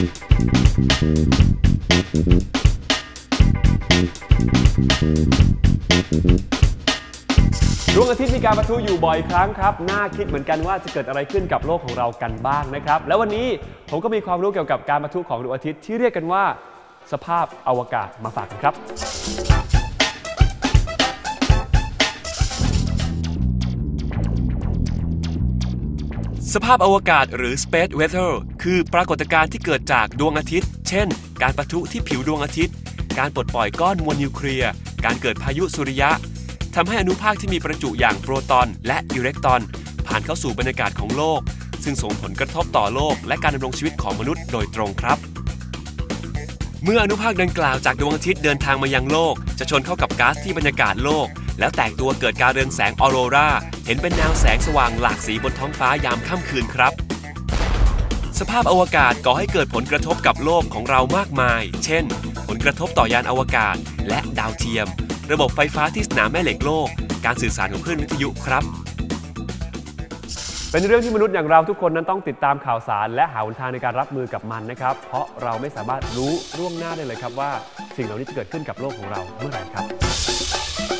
ดวงอาทิตย์มีการประทุอยู่บ่อยครั้งครับ น่าคิดเหมือนกันว่าจะเกิดอะไรขึ้นกับโลกของเรากันบ้างนะครับ แล้ววันนี้ผมก็มีความรู้เกี่ยวกับการประทุของดวงอาทิตย์ที่เรียกกันว่า สภาพอวกาศมาฝากกันครับ สภาพอวกาศหรือ space weather คือปรากฏการณ์ที่เกิดจากดวงอาทิตย์ เช่น การปะทุที่ผิวดวงอาทิตย์ การปลดปล่อยก้อนมวลนิวเคลียร์ การเกิดพายุสุริยะทำให้อนุภาคที่มีประจุอย่างโปรตอนและอิเล็กตรอน ผ่านเข้าสู่บรรยากาศของโลก ซึ่งส่งผลกระทบต่อโลก และการดำรงชีวิตของมนุษย์โดยตรงครับ เมื่ออนุภาคดังกล่าวจากดวงอาทิตย์เดินทางมายังโลก จะชนเข้ากับก๊าซที่บรรยากาศโลก แล้วแตกตัวเกิดการเรืองแสงออโรราเห็นเป็นแนวแสงสว่างหลากสีบนท้องฟ้ายามค่ำคืนครับ สภาพอวกาศก่อให้เกิดผลกระทบกับโลกของเรามากมาย เช่น ผลกระทบต่อยานอวกาศ และดาวเทียม ระบบไฟฟ้าที่สนามแม่เหล็กโลก การสื่อสารของคลื่นวิทยุครับเป็นเรื่องที่มนุษย์อย่างเราทุกคนนั้นต้องติดตามข่าวสาร และหาหนทางในการรับมือกับมันนะครับ เพราะเราไม่สามารถรู้ล่วงหน้าได้เลยครับว่า สิ่งเหล่านี้จะเกิดขึ้นกับโลกของเราเมื่อไหร่ครับ